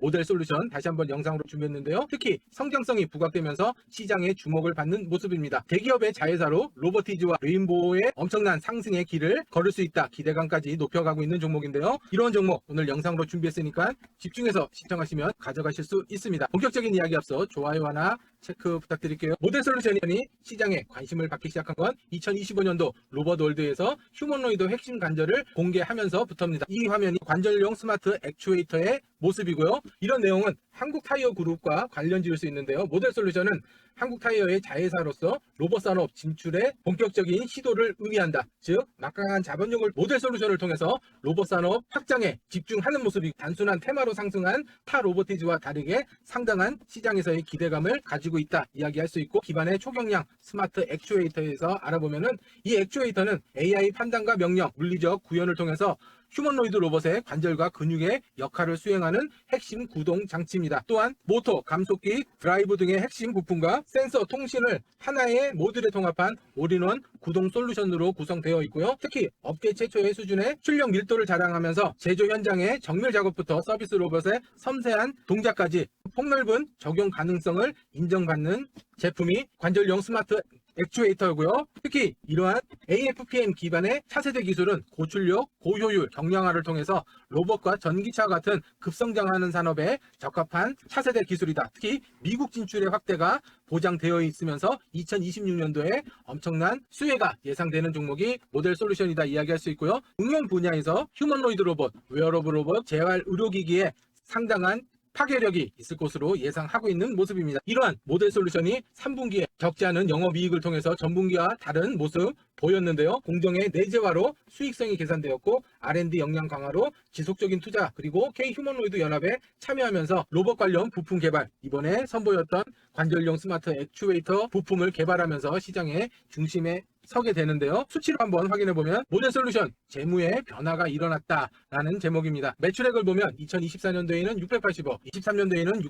모델 솔루션 다시 한번 영상으로 준비했는데요. 특히 성장성이 부각되면서 시장에 주목을 받는 모습입니다. 대기업의 자회사로 로버티즈와 레인보우의 엄청난 상승의 길을 걸을 수 있다 기대감까지 높여가고 있는 종목인데요. 이런 종목 오늘 영상으로 준비했으니까 집중해서 시청하시면 가져가실 수 있습니다. 본격적인 이야기 앞서 좋아요 하나 체크 부탁드릴게요. 모델 솔루션이 시장에 관심을 받기 시작한 건 2025년도 로버월드에서 휴머노이드 핵심 관절을 공개하면서부터입니다. 이 화면이 관절용 스마트 액추에이터의 모습이고요. 이런 내용은 한국 타이어 그룹과 관련 지을 수 있는데요. 모델 솔루션은 한국 타이어의 자회사로서 로봇 산업 진출에 본격적인 시도를 의미한다. 즉, 막강한 자본력을 모델 솔루션을 통해서 로봇 산업 확장에 집중하는 모습이 단순한 테마로 상승한 타 로보티즈와 다르게 상당한 시장에서의 기대감을 가지고 있다 이야기할 수 있고 기반의 초경량 스마트 액추에이터에서 알아보면은 이 액추에이터는 AI 판단과 명령, 물리적 구현을 통해서 휴머노이드 로봇의 관절과 근육의 역할을 수행하는 핵심 구동 장치입니다. 또한 모터, 감속기, 드라이브 등의 핵심 부품과 센서, 통신을 하나의 모듈에 통합한 올인원 구동 솔루션으로 구성되어 있고요. 특히 업계 최초의 수준의 출력 밀도를 자랑하면서 제조 현장의 정밀 작업부터 서비스 로봇의 섬세한 동작까지 폭넓은 적용 가능성을 인정받는 제품이 관절용 스마트 액추에이터고요. 특히 이러한 AFPM 기반의 차세대 기술은 고출력, 고효율, 경량화를 통해서 로봇과 전기차 같은 급성장하는 산업에 적합한 차세대 기술이다. 특히 미국 진출의 확대가 보장되어 있으면서 2026년도에 엄청난 수혜가 예상되는 종목이 모델 솔루션이다 이야기할 수 있고요. 응용 분야에서 휴머노이드 로봇, 웨어러블 로봇, 재활 의료기기에 상당한 파괴력이 있을 것으로 예상하고 있는 모습입니다. 이러한 모델 솔루션이 3분기에 적지 않은 영업이익을 통해서 전분기와 다른 모습 보였는데요. 공정의 내재화로 수익성이 계산되었고 R&D 역량 강화로 지속적인 투자 그리고 K 휴머노이드 연합에 참여하면서 로봇 관련 부품 개발 이번에 선보였던 관절용 스마트 액추에이터 부품을 개발하면서 시장의 중심에 서게 되는데요. 수치로 한번 확인해 보면 모델 솔루션 재무에 변화가 일어났다라는 제목입니다. 매출액을 보면 2024년도에는 680억, 23년도에는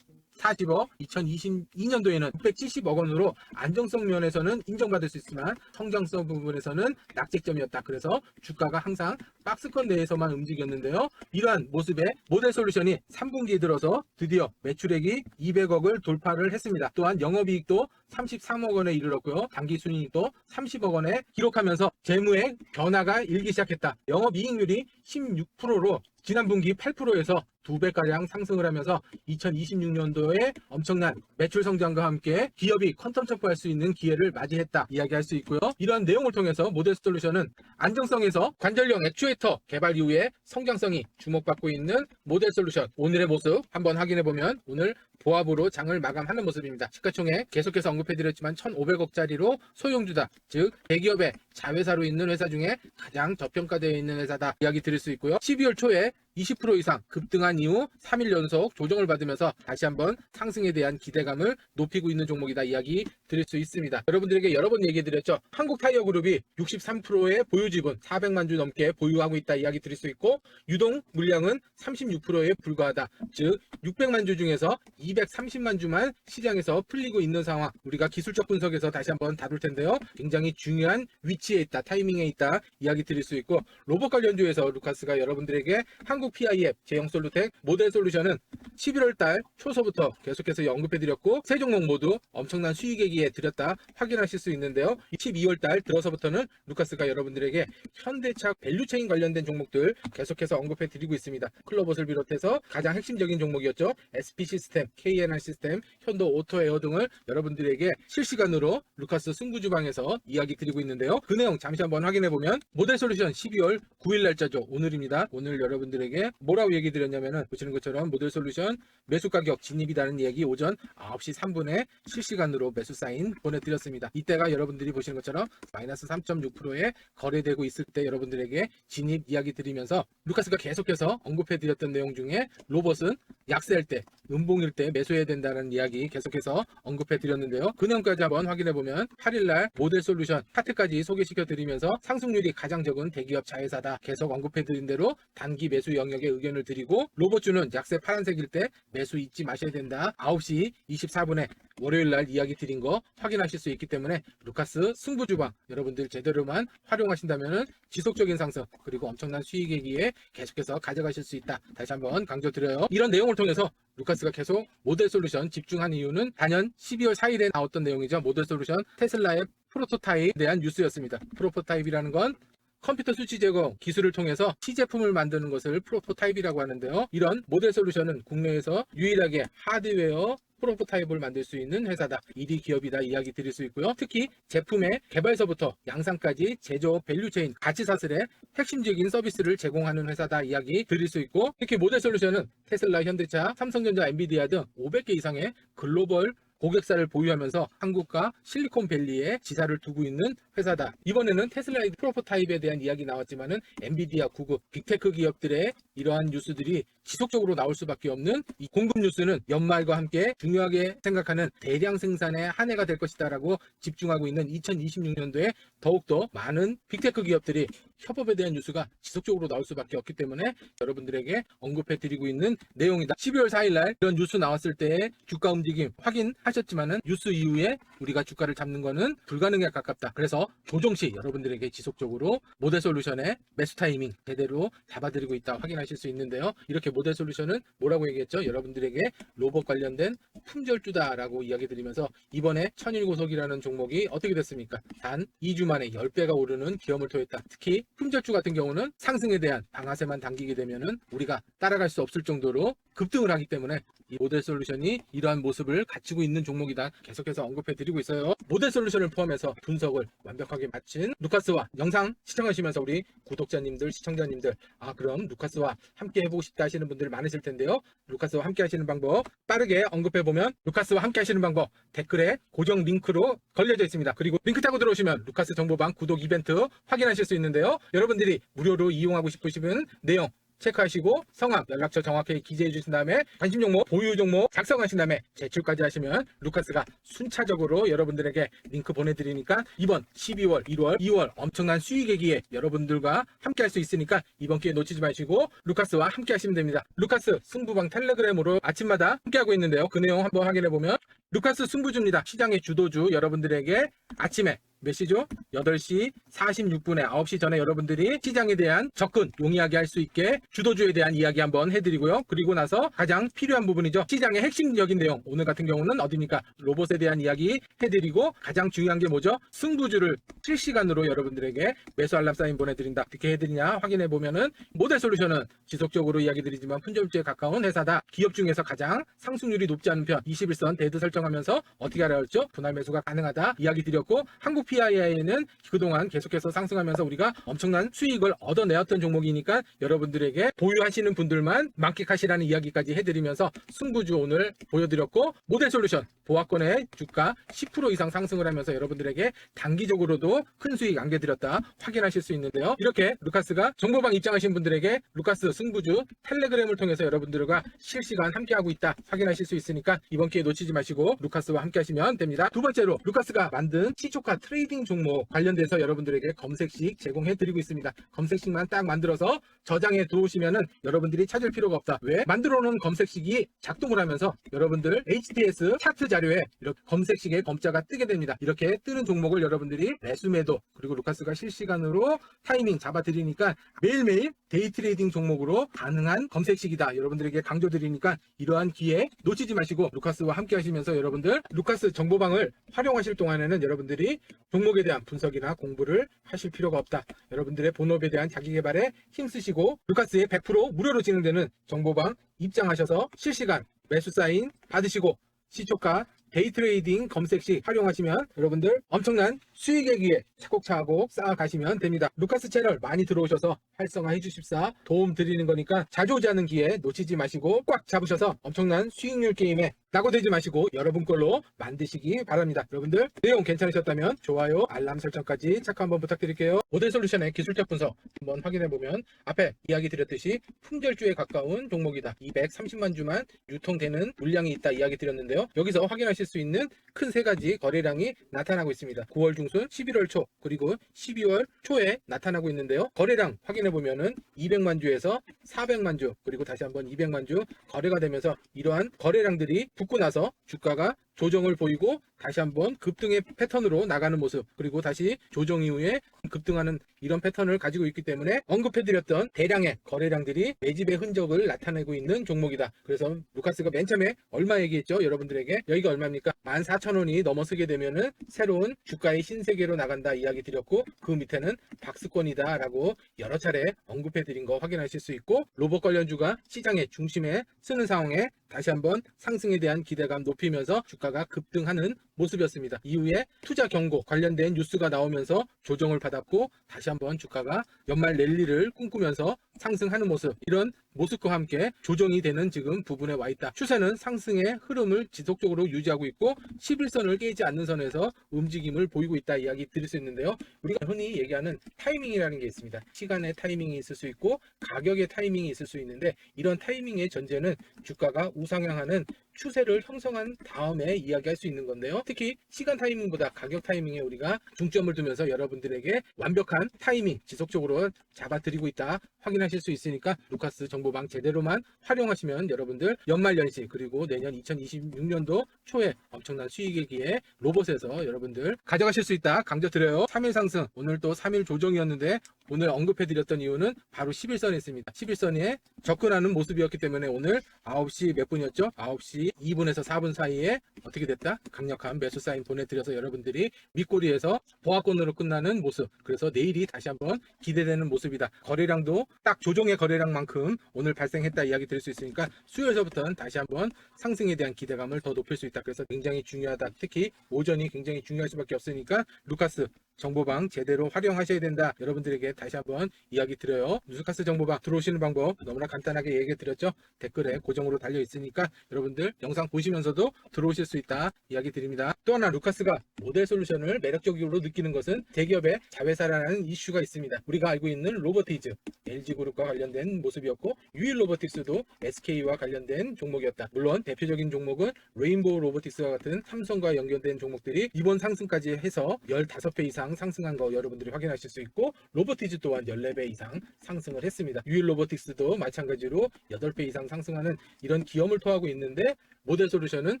640억, 2022년도에는 670억 원으로 안정성 면에서는 인정받을 수 있지만 성장성 부분에서는 낙제점이었다. 그래서 주가가 항상 박스권 내에서만 움직였는데요. 이러한 모습의 모델 솔루션이 3분기에 들어서 드디어 매출액이 200억을 돌파를 했습니다. 또한 영업이익도 33억 원에 이르렀고요. 당기 순이익도 30억 원에 기록하면서 재무의 변화가 일기 시작했다. 영업이익률이 16%로 지난 분기 8%에서 2배가량 상승을 하면서 2026년도에 엄청난 매출 성장과 함께 기업이 컨텀 첩보할 수 있는 기회를 맞이했다 이야기할 수 있고요. 이러한 내용을 통해서 모델 솔루션은 안정성에서 관절형 액추에이터 개발 이후에 성장성이 주목받고 있는 모델 솔루션 오늘의 모습 한번 확인해 보면 오늘 보합으로 장을 마감하는 모습입니다. 시가총액 계속해서 언급해드렸지만 1,500억짜리로 소용주다. 즉 대기업의 자회사로 있는 회사 중에 가장 저평가되어 있는 회사다 이야기 드릴 수 있고요. 12월 초에 20% 이상 급등한 이후 3일 연속 조정을 받으면서 다시 한번 상승에 대한 기대감을 높이고 있는 종목이다 이야기 드릴 수 있습니다. 여러분들에게 여러 번 얘기해 드렸죠. 한국 타이어 그룹이 63%의 보유 지분 400만 주 넘게 보유하고 있다 이야기 드릴 수 있고 유동 물량은 36%에 불과하다. 즉 600만 주 중에서 230만 주만 시장에서 풀리고 있는 상황. 우리가 기술적 분석에서 다시 한번 다룰 텐데요. 굉장히 중요한 위치에 있다, 타이밍에 있다 이야기 드릴 수 있고 로봇 관련주에서 루카스가 여러분들에게 한국 PIF 제형 솔루텍 모델 솔루션은 11월 달 초서부터 계속해서 언급해 드렸고 세 종목 모두 엄청난 수익액기에 드렸다 확인하실 수 있는데요. 12월 달 들어서부터는 루카스가 여러분들에게 현대차 밸류체인 관련된 종목들 계속해서 언급해 드리고 있습니다. 클로버스를 비롯해서 가장 핵심적인 종목이었죠. SP 시스템, KNR 시스템, 현도 오토 에어 등을 여러분들에게 실시간으로 루카스 승부주방에서 이야기 드리고 있는데요. 그 내용 잠시 한번 확인해 보면 모델 솔루션 12월 9일 날짜죠. 오늘입니다. 오늘 여러분들에게 뭐라고 얘기 드렸냐면은 보시는 것처럼 모델 솔루션 매수 가격 진입이라는 얘기 오전 9시 3분에 실시간으로 매수 사인 보내드렸습니다. 이때가 여러분들이 보시는 것처럼 마이너스 3.6%에 거래되고 있을 때 여러분들에게 진입 이야기 드리면서 루카스가 계속해서 언급해 드렸던 내용 중에 로봇은 약세할 때 음봉일 때 매수해야 된다는 이야기 계속해서 언급해 드렸는데요. 그 내용까지 한번 확인해 보면 8일날 모델 솔루션 차트까지 소개시켜 드리면서 상승률이 가장 적은 대기업 자회사다 계속 언급해 드린 대로 단기 매수 영역에 의견을 드리고 로봇주는 약세 파란색일 때 매수 잊지 마셔야 된다. 9시 24분에 월요일 날 이야기 드린 거 확인하실 수 있기 때문에 루카스 승부 주방 여러분들 제대로만 활용하신다면은 지속적인 상승 그리고 엄청난 수익이기에 계속해서 가져가실 수 있다. 다시 한번 강조드려요. 이런 내용을 통해서 루카스가 계속 모델 솔루션 집중한 이유는 단연 12월 4일에 나왔던 내용이죠. 모델 솔루션 테슬라의 프로토타입에 대한 뉴스였습니다. 프로토타입이라는 건 컴퓨터 수치 제공 기술을 통해서 시제품을 만드는 것을 프로토타입이라고 하는데요. 이런 모델 솔루션은 국내에서 유일하게 하드웨어 프로토타입을 만들 수 있는 회사다. 1위 기업이다 이야기 드릴 수 있고요. 특히 제품의 개발서부터 양산까지 제조업 밸류체인 가치 사슬의 핵심적인 서비스를 제공하는 회사다 이야기 드릴 수 있고 특히 모델 솔루션은 테슬라, 현대차, 삼성전자, 엔비디아 등 500개 이상의 글로벌 고객사를 보유하면서 한국과 실리콘밸리에 지사를 두고 있는 회사다. 이번에는 테슬라의 프로토타입에 대한 이야기 나왔지만은 엔비디아, 구글, 빅테크 기업들의 이러한 뉴스들이 지속적으로 나올 수밖에 없는 이 공급 뉴스는 연말과 함께 중요하게 생각하는 대량 생산의 한 해가 될 것이다라고 집중하고 있는 2026년도에 더욱더 많은 빅테크 기업들이 협업에 대한 뉴스가 지속적으로 나올 수밖에 없기 때문에 여러분들에게 언급해 드리고 있는 내용이다. 12월 4일 날 이런 뉴스 나왔을 때의 주가 움직임 확인하셨지만은 뉴스 이후에 우리가 주가를 잡는 거는 불가능에 가깝다. 그래서 조정 시 여러분들에게 지속적으로 모델 솔루션의 매수 타이밍 제대로 잡아드리고 있다 확인하 실 수 있는데요. 이렇게 모델 솔루션은 뭐라고 얘기했죠? 여러분들에게 로봇 관련된 품절주다라고 이야기 드리면서 이번에 천일고속이라는 종목이 어떻게 됐습니까? 단 2주 만에 10배가 오르는 기염을 토했다. 특히 품절주 같은 경우는 상승에 대한 방아쇠만 당기게 되면은 우리가 따라갈 수 없을 정도로 급등을 하기 때문에 이 모델 솔루션이 이러한 모습을 갖추고 있는 종목이다. 계속해서 언급해 드리고 있어요. 모델 솔루션을 포함해서 분석을 완벽하게 마친 루카스와 영상 시청하시면서 우리 구독자님들, 시청자님들 아 그럼 루카스와 함께 해보고 싶다 하시는 분들 많으실 텐데요. 루카스와 함께 하시는 방법 빠르게 언급해 보면 루카스와 함께 하시는 방법 댓글에 고정 링크로 걸려져 있습니다. 그리고 링크 타고 들어오시면 루카스 정보방 구독 이벤트 확인하실 수 있는데요. 여러분들이 무료로 이용하고 싶으시면 내용 체크하시고 성함, 연락처 정확하게 기재해 주신 다음에 관심 종목, 보유 종목 작성하신 다음에 제출까지 하시면 루카스가 순차적으로 여러분들에게 링크 보내드리니까 이번 12월, 1월, 2월 엄청난 수익의 여러분들과 함께 할 수 있으니까 이번 기회 놓치지 마시고 루카스와 함께 하시면 됩니다. 루카스 승부방 텔레그램으로 아침마다 함께 하고 있는데요. 그 내용 한번 확인해 보면 루카스 승부주입니다. 시장의 주도주 여러분들에게 아침에 몇 시죠? 8시 46분에 9시 전에 여러분들이 시장에 대한 접근 용이하게 할 수 있게 주도주에 대한 이야기 한번 해드리고요. 그리고 나서 가장 필요한 부분이죠. 시장의 핵심적인 내용. 오늘 같은 경우는 어디입니까? 로봇에 대한 이야기 해드리고 가장 중요한 게 뭐죠? 승부주를 실시간으로 여러분들에게 매수 알람 사인 보내드린다. 어떻게 해드리냐 확인해 보면은 모델 솔루션은 지속적으로 이야기 드리지만 품절주에 가까운 회사다. 기업 중에서 가장 상승률이 높지 않은 편 21선 대드 설정 하면서 어떻게 하라 했죠? 분할 매수가 가능하다 이야기 드렸고 한국 PII는 그동안 계속해서 상승하면서 우리가 엄청난 수익을 얻어내었던 종목이니까 여러분들에게 보유하시는 분들만 만끽하시라는 이야기까지 해드리면서 승부주 오늘 보여드렸고 모델 솔루션 보합권의 주가 10% 이상 상승을 하면서 여러분들에게 단기적으로도 큰 수익 안겨드렸다 확인하실 수 있는데요. 이렇게 루카스가 정보방 입장하신 분들에게 루카스 승부주 텔레그램을 통해서 여러분들과 실시간 함께하고 있다 확인하실 수 있으니까 이번 기회 놓치지 마시고 루카스와 함께 하시면 됩니다. 두 번째로 루카스가 만든 시초카 트레이딩 종목 관련돼서 여러분들에게 검색식 제공해 드리고 있습니다. 검색식만 딱 만들어서 저장해 두시면은 여러분들이 찾을 필요가 없다. 왜? 만들어 놓은 검색식이 작동을 하면서 여러분들 HTS 차트 자료에 이렇게 검색식에 검자가 뜨게 됩니다. 이렇게 뜨는 종목을 여러분들이 매수매도 그리고 루카스가 실시간으로 타이밍 잡아 드리니까 매일매일 데이 트레이딩 종목으로 가능한 검색식이다. 여러분들에게 강조드리니까 이러한 기회 놓치지 마시고 루카스와 함께 하시면서 여러분들 루카스 정보방을 활용하실 동안에는 여러분들이 종목에 대한 분석이나 공부를 하실 필요가 없다. 여러분들의 본업에 대한 자기 개발에 힘쓰시고 루카스의 100% 무료로 진행되는 정보방 입장하셔서 실시간 매수 사인 받으시고 시초가 데이 트레이딩 검색식 활용하시면 여러분들 엄청난 수익의 기회 차곡차곡 쌓아가시면 됩니다. 루카스 채널 많이 들어오셔서 활성화해 주십사 도움 드리는 거니까 자주 오지 않는 기회 놓치지 마시고 꽉 잡으셔서 엄청난 수익률 게임에 낙오되지 마시고 여러분 걸로 만드시기 바랍니다. 여러분들 내용 괜찮으셨다면 좋아요, 알람 설정까지 체크 한번 부탁드릴게요. 모델 솔루션의 기술적 분석 한번 확인해 보면 앞에 이야기 드렸듯이 품절주에 가까운 종목이다. 230만 주만 유통되는 물량이 있다 이야기 드렸는데요. 여기서 확인하실 수 있는 큰 세 가지 거래량이 나타나고 있습니다. 9월 중순, 11월 초, 그리고 12월 초에 나타나고 있는데요. 거래량 확인해 보면은 200만 주에서 400만 주, 그리고 다시 한번 200만 주 거래가 되면서 이러한 거래량들이 붙고 나서 주가가 조정을 보이고 다시 한번 급등의 패턴으로 나가는 모습 그리고 다시 조정 이후에 급등하는 이런 패턴을 가지고 있기 때문에 언급해드렸던 대량의 거래량들이 매집의 흔적을 나타내고 있는 종목이다. 그래서 루카스가 맨 처음에 얼마 얘기했죠? 여러분들에게 여기가 얼마입니까? 14,000원이 넘어서게 되면은 새로운 주가의 신세계로 나간다 이야기 드렸고 그 밑에는 박스권이다 라고 여러 차례 언급해드린 거 확인하실 수 있고 로봇 관련주가 시장의 중심에 쓰는 상황에 다시 한번 상승에 대한 기대감 높이면서 주가 가 급등하는 모습이었습니다. 이후에 투자 경고 관련된 뉴스가 나오면서 조정을 받았고 다시 한번 주가가 연말 랠리를 꿈꾸면서 상승하는 모습 이런 모습과 함께 조정이 되는 지금 부분에 와 있다. 추세는 상승의 흐름을 지속적으로 유지하고 있고 11선을 깨지 않는 선에서 움직임을 보이고 있다 이야기 드릴 수 있는데요. 우리가 흔히 얘기하는 타이밍이라는 게 있습니다. 시간의 타이밍이 있을 수 있고 가격의 타이밍이 있을 수 있는데 이런 타이밍의 전제는 주가가 우상향하는 추세를 형성한 다음에 이야기할 수 있는 건데요. 특히 시간 타이밍보다 가격 타이밍에 우리가 중점을 두면서 여러분들에게 완벽한 타이밍 지속적으로 잡아드리고 있다 확인하실 수 있으니까 루카스 정보 방 제대로만 활용하시면 여러분들 연말 연시 그리고 내년 2026년도 초에 엄청난 수익의 기회 로봇에서 여러분들 가져가실 수 있다 강조드려요. 3일 상승 오늘 또 3일 조정이었는데 오늘 언급해드렸던 이유는 바로 11선에 있습니다. 11선에 접근하는 모습이었기 때문에 오늘 9시 몇 분이었죠? 9시 2분에서 4분 사이에 어떻게 됐다? 강력한 매수 사인 보내드려서 여러분들이 밑꼬리에서 보합권으로 끝나는 모습. 그래서 내일이 다시 한번 기대되는 모습이다. 거래량도 딱 조정의 거래량만큼 오늘 발생했다 이야기 드릴 수 있으니까 수요에서부터는 다시 한번 상승에 대한 기대감을 더 높일 수 있다. 그래서 굉장히 중요하다. 특히 오전이 굉장히 중요할 수밖에 없으니까 루카스 정보방 제대로 활용하셔야 된다. 여러분들에게 다시 한번 이야기 드려요. 뉴스카스 정보방 들어오시는 방법 너무나 간단하게 얘기 드렸죠. 댓글에 고정으로 달려 있으니까 여러분들 영상 보시면서도 들어오실 수 있다 이야기 드립니다. 또 하나 루카스가 모델 솔루션을 매력적으로 느끼는 것은 대기업의 자회사라는 이슈가 있습니다. 우리가 알고 있는 로보티즈 LG그룹과 관련된 모습이었고 유일 로보틱스도 SK와 관련된 종목이었다. 물론 대표적인 종목은 레인보우 로보틱스와 같은 삼성과 연결된 종목들이 이번 상승까지 해서 15배 이상 상승한 거 여러분들이 확인하실 수 있고 로보티즈 또한 14배 이상 상승을 했습니다. 유일 로보틱스도 마찬가지로 8배 이상 상승하는 이런 기염을 토하고 있는데 모델 솔루션은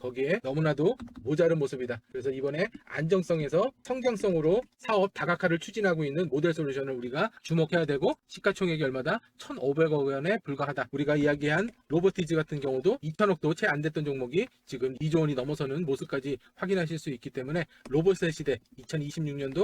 거기에 너무나도 모자른 모습이다. 그래서 이번에 안정성에서 성장성으로 사업 다각화를 추진하고 있는 모델 솔루션을 우리가 주목해야 되고 시가총액이 얼마다 1,500억 원에 불과하다. 우리가 이야기한 로보티즈 같은 경우도 2천억도 채 안 됐던 종목이 지금 2조 원이 넘어서는 모습까지 확인하실 수 있기 때문에 로봇의 시대 2026년도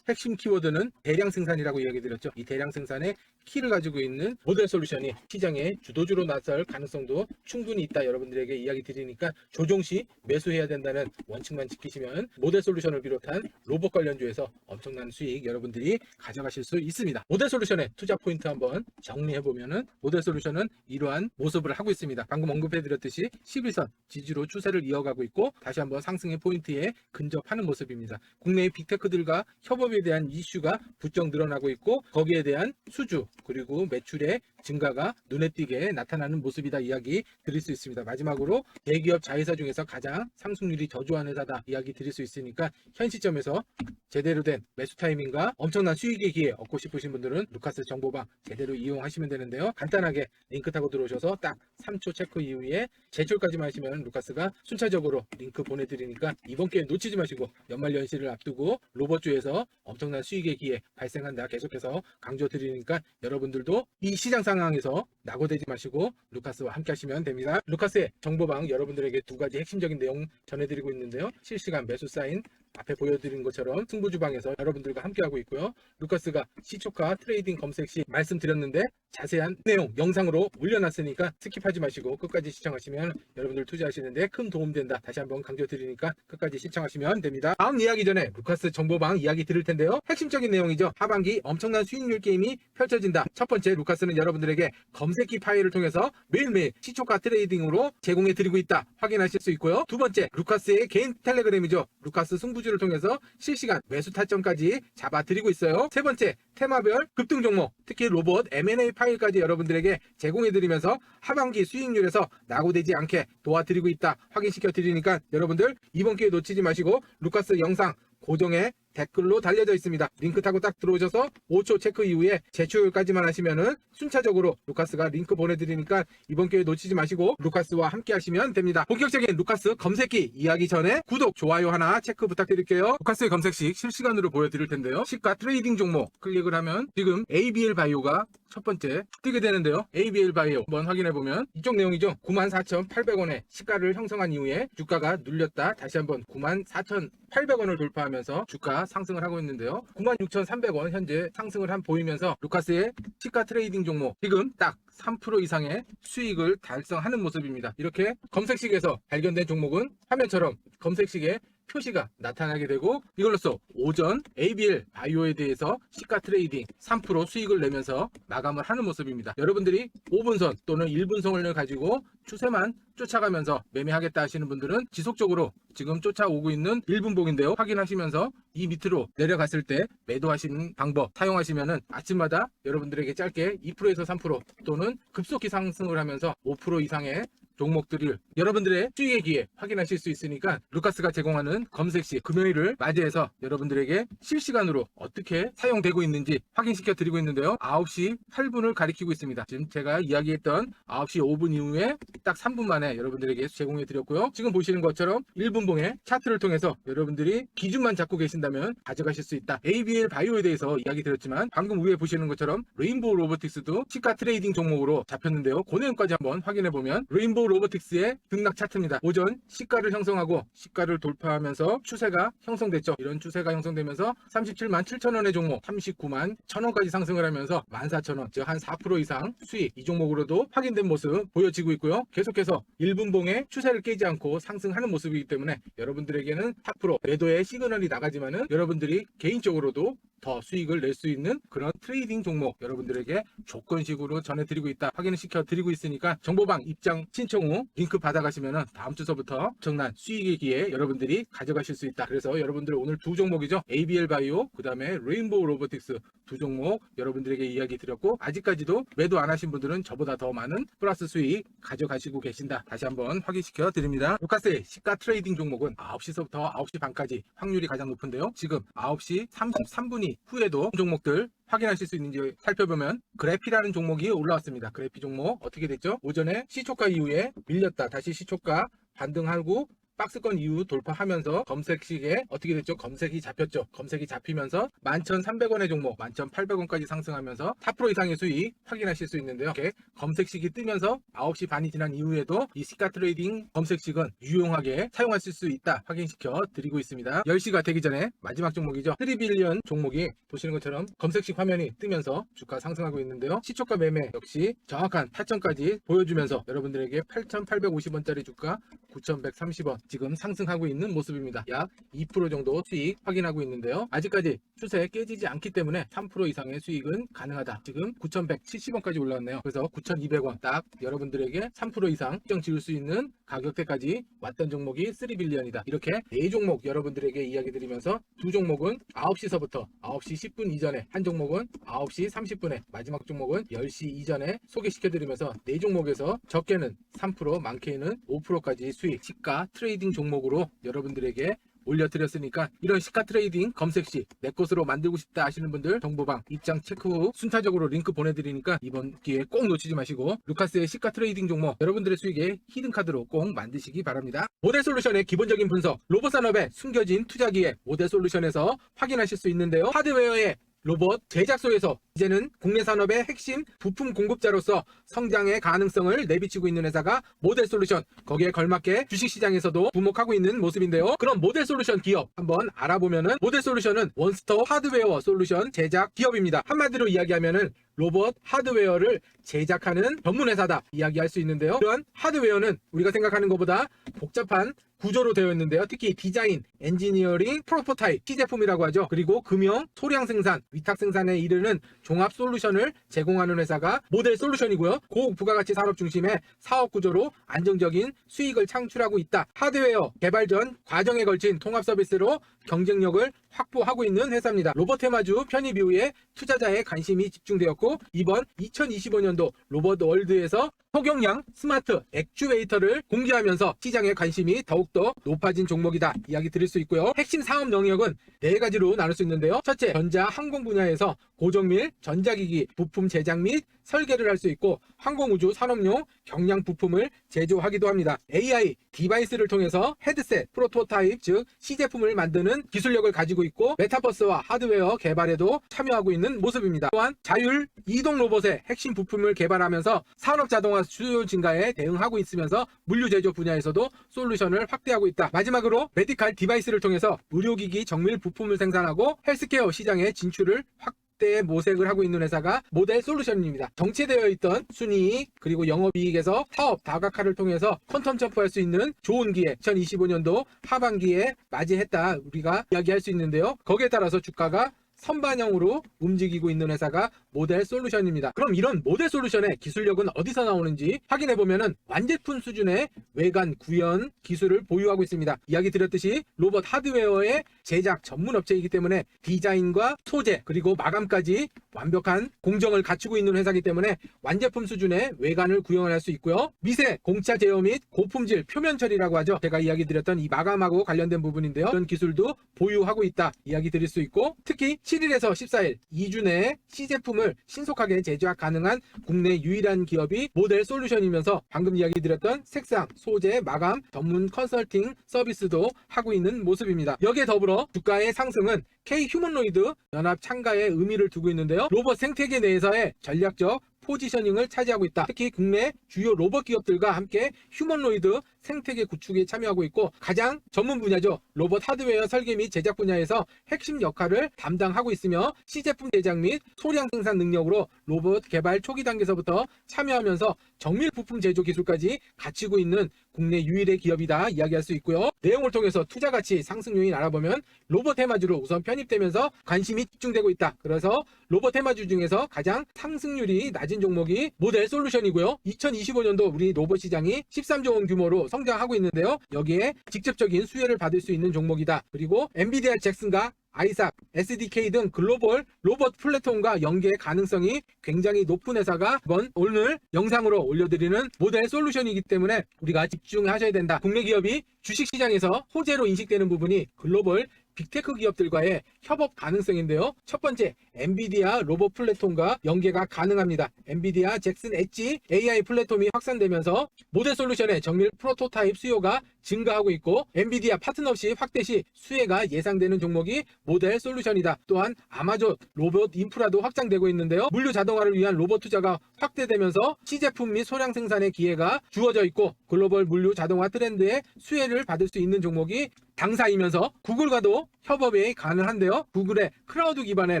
핵심 키워드는 대량 생산이라고 이야기 드렸죠. 이 대량 생산의 키를 가지고 있는 모델 솔루션이 시장의 주도주로 나설 가능성도 충분히 있다. 여러분들에게 이야기 드리니까 조정 시 매수해야 된다는 원칙만 지키시면 모델 솔루션을 비롯한 로봇 관련주에서 엄청난 수익 여러분들이 가져가실 수 있습니다. 모델 솔루션의 투자 포인트 한번 정리해 보면은 모델 솔루션은 이러한 모습을 하고 있습니다. 방금 언급해 드렸듯이 11선 지지로 추세를 이어가고 있고 다시 한번 상승의 포인트에 근접하는 모습입니다. 국내의 빅테크들과 협업 에 대한 이슈가 부쩍 늘어나고 있고 거기에 대한 수주 그리고 매출의 증가가 눈에 띄게 나타나는 모습이다 이야기 드릴 수 있습니다. 마지막으로 대기업 자회사 중에서 가장 상승률이 저조한 회사다 이야기 드릴 수 있으니까 현 시점에서 제대로 된 매수 타이밍과 엄청난 수익의 기회 얻고 싶으신 분들은 루카스 정보방 제대로 이용하시면 되는데요. 간단하게 링크 타고 들어오셔서 딱 3초 체크 이후에 제출까지만 하시면 루카스가 순차적으로 링크 보내드리니까 이번 기회 놓치지 마시고 연말 연시를 앞두고 로봇주에서 엄청난 수익의 기회 발생한다 계속해서 강조 드리니까 여러분들도 이 시장 상 황에서 낙오되지 마시고 루카스와 함께 하시면 됩니다. 루카스의 정보방 여러분들에게 두 가지 핵심적인 내용 전해드리고 있는데요. 실시간 매수 사인 앞에 보여드린 것처럼 승부주방에서 여러분들과 함께하고 있고요. 루카스가 시초가 트레이딩 검색 시 말씀드렸는데 자세한 내용 영상으로 올려놨으니까 스킵하지 마시고 끝까지 시청하시면 여러분들 투자하시는데 큰 도움된다. 다시 한번 강조드리니까 끝까지 시청하시면 됩니다. 다음 이야기 전에 루카스 정보방 이야기 드릴 텐데요. 핵심적인 내용이죠. 하반기 엄청난 수익률 게임이 펼쳐진다. 첫 번째 루카스는 여러분들에게 검색기 파일을 통해서 매일매일 시초가 트레이딩으로 제공해 드리고 있다. 확인하실 수 있고요. 두 번째 루카스의 개인 텔레그램이죠. 루카스 승부 주를 통해서 실시간 매수 타점까지 잡아 드리고 있어요. 세 번째 테마별 급등 종목, 특히 로봇 M&A 파일까지 여러분들에게 제공해 드리면서 하반기 수익률에서 낙오되지 않게 도와드리고 있다. 확인시켜 드리니까 여러분들 이번 기회 놓치지 마시고 루카스 영상 고정에 댓글로 달려져 있습니다. 링크 타고 딱 들어오셔서 5초 체크 이후에 제출까지만 하시면은 순차적으로 루카스가 링크 보내드리니까 이번 기회 놓치지 마시고 루카스와 함께 하시면 됩니다. 본격적인 루카스 검색기 이야기 전에 구독, 좋아요 하나 체크 부탁드릴게요. 루카스의 검색식 실시간으로 보여드릴 텐데요. 시가 트레이딩 종목 클릭을 하면 지금 ABL 바이오가 첫 번째 뜨게 되는데요. ABL 바이오 한번 확인해 보면 이쪽 내용이죠. 94,800원에 시가를 형성한 이후에 주가가 눌렸다. 다시 한번 94,800원을 돌파하면서 주가 상승을 하고 있는데요. 96,300원 현재 상승을 한 보이면서 루카스의 시가 트레이딩 종목 지금 딱 3% 이상의 수익을 달성하는 모습입니다. 이렇게 검색식에서 발견된 종목은 화면처럼 검색식에 표시가 나타나게 되고 이걸로써 오전 ABL 바이오에 대해서 시가 트레이딩 3% 수익을 내면서 마감을 하는 모습입니다. 여러분들이 5분선 또는 1분선을 가지고 추세만 쫓아가면서 매매하겠다 하시는 분들은 지속적으로 지금 쫓아오고 있는 1분봉인데요. 확인하시면서 이 밑으로 내려갔을 때 매도하시는 방법 사용하시면은 아침마다 여러분들에게 짧게 2%에서 3% 또는 급속히 상승을 하면서 5% 이상의 종목들을 여러분들의 수익의 기회 확인하실 수 있으니까 루카스가 제공하는 검색 시 금요일을 맞이해서 여러분들에게 실시간으로 어떻게 사용되고 있는지 확인시켜 드리고 있는데요. 9시 8분을 가리키고 있습니다. 지금 제가 이야기했던 9시 5분 이후에 딱 3분 만에 여러분들에게 제공해 드렸고요. 지금 보시는 것처럼 1분 봉의 차트를 통해서 여러분들이 기준만 잡고 계신다면 가져가실 수 있다. ABL 바이오에 대해서 이야기 드렸지만 방금 위에 보시는 것처럼 레인보우 로보틱스도 시가 트레이딩 종목으로 잡혔는데요. 그 내용까지 한번 확인해 보면 레인보우 로보틱스의 등락 차트입니다. 오전 시가를 형성하고 시가를 돌파하면서 추세가 형성됐죠. 이런 추세가 형성되면서 37만 7천 원의 종목 39만 1천 원까지 상승을 하면서 14,000원, 즉 한 4% 이상 수익 이 종목으로도 확인된 모습 보여지고 있고요. 계속해서 1분봉의 추세를 깨지 않고 상승하는 모습이기 때문에 여러분들에게는 4% 매도의 시그널이 나가지만은 여러분들이 개인적으로도 더 수익을 낼 수 있는 그런 트레이딩 종목 여러분들에게 조건식으로 전해드리고 있다 확인을 시켜 드리고 있으니까 정보방 입장 신청 후 링크 받아가시면 다음 주서부터 엄청난 수익의 기회 여러분들이 가져가실 수 있다. 그래서 여러분들 오늘 두 종목이죠. ABL 바이오 그 다음에 레인보우 로보틱스 두 종목 여러분들에게 이야기 드렸고 아직까지도 매도 안 하신 분들은 저보다 더 많은 플러스 수익 가져가시고 계신다. 다시 한번 확인시켜 드립니다. 루카스의 시가 트레이딩 종목은 9시서부터 9시 반까지 확률이 가장 높은데요. 지금 9시 33분이 후에도 종목들 확인하실 수 있는지 살펴보면 그래피라는 종목이 올라왔습니다. 그래피 종목 어떻게 됐죠? 오전에 시초가 이후에 밀렸다. 다시 시초가 반등하고 박스권 이후 돌파하면서 검색식에 어떻게 됐죠? 검색이 잡혔죠. 검색이 잡히면서 11,300원의 종목 11,800원까지 상승하면서 4% 이상의 수익 확인하실 수 있는데요. 이렇게 검색식이 뜨면서 9시 반이 지난 이후에도 이 시가 트레이딩 검색식은 유용하게 사용하실 수 있다 확인시켜 드리고 있습니다. 10시가 되기 전에 마지막 종목이죠. 3빌리언 종목이 보시는 것처럼 검색식 화면이 뜨면서 주가 상승하고 있는데요. 시초가 매매 역시 정확한 타점까지 보여주면서 여러분들에게 8,850원짜리 주가 9,130원 지금 상승하고 있는 모습입니다. 약 2% 정도 수익 확인하고 있는데요. 아직까지 추세 깨지지 않기 때문에 3% 이상의 수익은 가능하다. 지금 9,170원까지 올라왔네요. 그래서 9,200원 딱 여러분들에게 3% 이상 특정 지을 수 있는 가격대까지 왔던 종목이 3빌리언이다. 이렇게 네 종목 여러분들에게 이야기 드리면서 두 종목은 9시서부터 9시 10분 이전에 한 종목은 9시 30분에 마지막 종목은 10시 이전에 소개시켜 드리면서 네 종목에서 적게는 3% 많게는 5%까지 수익 시가 트레이 딩 종목으로 여러분들에게 올려드렸으니까 이런 시가 트레이딩 검색 시 내 것으로 만들고 싶다 하시는 분들 정보방 입장 체크 후 순차적으로 링크 보내드리니까 이번 기회에 꼭 놓치지 마시고 루카스의 시가 트레이딩 종목 여러분들의 수익에 히든 카드로 꼭 만드시기 바랍니다. 모델 솔루션의 기본적인 분석 로봇 산업의 숨겨진 투자기회 모델 솔루션에서 확인하실 수 있는데요. 하드웨어의 로봇 제작소에서 이제는 국내 산업의 핵심 부품 공급자로서 성장의 가능성을 내비치고 있는 회사가 모델 솔루션 거기에 걸맞게 주식시장에서도 주목하고 있는 모습인데요. 그럼 모델 솔루션 기업 한번 알아보면은 모델 솔루션은 원스톱 하드웨어 솔루션 제작 기업입니다. 한마디로 이야기하면은 로봇 하드웨어를 제작하는 전문 회사다 이야기할 수 있는데요. 이러한 하드웨어는 우리가 생각하는 것보다 복잡한 구조로 되어 있는데요. 특히 디자인, 엔지니어링, 프로토타입, 시제품이라고 하죠. 그리고 금형, 소량 생산, 위탁 생산에 이르는 종합 솔루션을 제공하는 회사가 모델 솔루션이고요. 고부가가치 산업 중심의 사업 구조로 안정적인 수익을 창출하고 있다. 하드웨어 개발 전 과정에 걸친 통합 서비스로 경쟁력을 확보하고 있는 회사입니다. 로봇 테마주 편입 이후에 투자자의 관심이 집중되었고 이번 2025년도 로봇 월드에서 소경량 스마트 액추웨이터를 공개하면서 시장의 관심이 더욱더 높아진 종목이다 이야기 드릴 수 있고요. 핵심 사업 영역은 네 가지로 나눌 수 있는데요. 첫째, 전자 항공 분야에서 고정밀 전자기기 부품 제작 및 설계를 할 수 있고 항공우주 산업용 경량 부품을 제조하기도 합니다. AI 디바이스를 통해서 헤드셋, 프로토타입 즉 시제품을 만드는 기술력을 가지고 있고 메타버스와 하드웨어 개발에도 참여하고 있는 모습입니다. 또한 자율 이동 로봇의 핵심 부품을 개발하면서 산업 자동화 수요 증가에 대응하고 있으면서 물류 제조 분야에서도 솔루션을 확대하고 있다. 마지막으로 메디칼 디바이스를 통해서 의료기기 정밀 부품을 생산하고 헬스케어 시장에 진출을 확대 모색을 하고 있는 회사가 모델 솔루션입니다. 정체되어 있던 순이익 그리고 영업이익에서 사업 다각화를 통해서 퀀텀 점프할 수 있는 좋은 기회 2025년도 하반기에 맞이했다 우리가 이야기할 수 있는데요. 거기에 따라서 주가가 선반영으로 움직이고 있는 회사가 모델 솔루션입니다. 그럼 이런 모델 솔루션의 기술력은 어디서 나오는지 확인해 보면은 완제품 수준의 외관 구현 기술을 보유하고 있습니다. 이야기 드렸듯이 로봇 하드웨어의 제작 전문 업체이기 때문에 디자인과 소재 그리고 마감까지 완벽한 공정을 갖추고 있는 회사이기 때문에 완제품 수준의 외관을 구현할 수 있고요. 미세 공차 제어 및 고품질 표면 처리라고 하죠. 제가 이야기 드렸던 이 마감하고 관련된 부분인데요. 이런 기술도 보유하고 있다 이야기 드릴 수 있고 특히 7일에서 14일 2주 내에 시제품을 신속하게 제작 가능한 국내 유일한 기업이 모델 솔루션이면서 방금 이야기 드렸던 색상, 소재, 마감, 전문 컨설팅 서비스도 하고 있는 모습입니다. 여기에 더불어 주가의 상승은 K 휴먼로이드 연합 참가에 의미를 두고 있는데요. 로봇 생태계 내에서의 전략적 포지셔닝을 차지하고 있다. 특히 국내 주요 로봇 기업들과 함께 휴먼로이드 생태계 구축에 참여하고 있고 가장 전문 분야죠. 로봇 하드웨어 설계 및 제작 분야에서 핵심 역할을 담당하고 있으며 시제품 제작 및 소량 생산 능력으로 로봇 개발 초기 단계에서부터 참여하면서 정밀 부품 제조 기술까지 갖추고 있는 국내 유일의 기업이다 이야기할 수 있고요. 내용을 통해서 투자 가치 상승 요인 알아보면 로봇 테마주로 우선 편입되면서 관심이 집중되고 있다. 그래서 로봇 테마주 중에서 가장 상승률이 낮은 종목이 모델 솔루션이고요. 2025년도 우리 로봇 시장이 13조 원 규모로 성장하고 있는데요. 여기에 직접적인 수혜를 받을 수 있는 종목이다. 그리고 엔비디아 잭슨과 아이삭, SDK 등 글로벌 로봇 플랫폼과 연계 가능성이 굉장히 높은 회사가 이번 오늘 영상으로 올려드리는 모델 솔루션이기 때문에 우리가 집중하셔야 된다. 국내 기업이 주식시장에서 호재로 인식되는 부분이 글로벌 빅테크 기업들과의 협업 가능성인데요. 첫 번째, 엔비디아 로봇 플랫폼과 연계가 가능합니다. 엔비디아 잭슨 엣지 AI 플랫폼이 확산되면서 모델 솔루션의 정밀 프로토타입 수요가 증가하고 있고 엔비디아 파트너십 확대 시 수혜가 예상되는 종목이 모델 솔루션이다. 또한 아마존 로봇 인프라도 확장되고 있는데요. 물류 자동화를 위한 로봇 투자가 확대되면서 시제품 및 소량 생산의 기회가 주어져 있고 글로벌 물류 자동화 트렌드의 수혜를 받을 수 있는 종목이 당사이면서 구글과도 협업이 가능한데요. 구글의 크라우드 기반의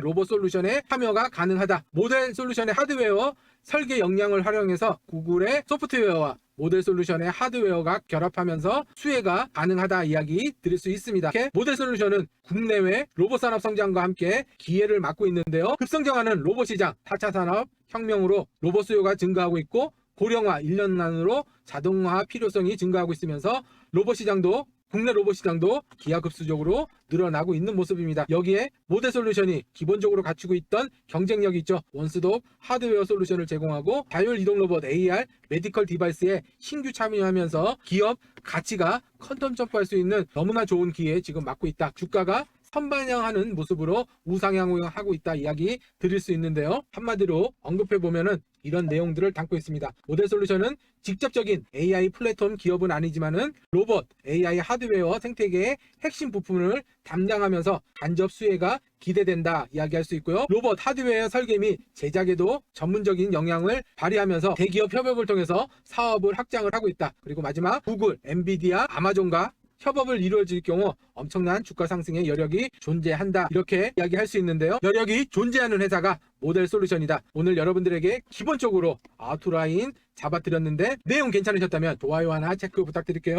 로봇 솔루션에 참여가 가능하다. 모델 솔루션의 하드웨어 설계 역량을 활용해서 구글의 소프트웨어와 모델 솔루션의 하드웨어가 결합하면서 수혜가 가능하다 이야기 드릴 수 있습니다. 모델 솔루션은 국내외 로봇 산업 성장과 함께 기회를 맡고 있는데요. 급성장하는 로봇 시장 4차 산업 혁명으로 로봇 수요가 증가하고 있고 고령화 1년만으로 자동화 필요성이 증가하고 있으면서 로봇 시장도 국내 로봇 시장도 기하급수적으로 늘어나고 있는 모습입니다. 여기에 모델 솔루션이 기본적으로 갖추고 있던 경쟁력이 있죠. 원스톱 하드웨어 솔루션을 제공하고 자율 이동 로봇 AR 메디컬 디바이스에 신규 참여하면서 기업 가치가 컨텀 점프할 수 있는 너무나 좋은 기회에 지금 맡고 있다. 주가가 선반영하는 모습으로 우상향하고 있다 이야기 드릴 수 있는데요. 한마디로 언급해 보면은 이런 내용들을 담고 있습니다. 모델 솔루션은 직접적인 AI 플랫폼 기업은 아니지만은 로봇, AI 하드웨어 생태계의 핵심 부품을 담당하면서 간접 수혜가 기대된다 이야기할 수 있고요. 로봇 하드웨어 설계 및 제작에도 전문적인 영향을 발휘하면서 대기업 협업을 통해서 사업을 확장을 하고 있다. 그리고 마지막 구글, 엔비디아, 아마존과 협업을 이루어질 경우 엄청난 주가 상승의 여력이 존재한다. 이렇게 이야기할 수 있는데요. 여력이 존재하는 회사가 모델 솔루션이다. 오늘 여러분들에게 기본적으로 아웃라인 잡아드렸는데 내용 괜찮으셨다면 좋아요 하나 체크 부탁드릴게요.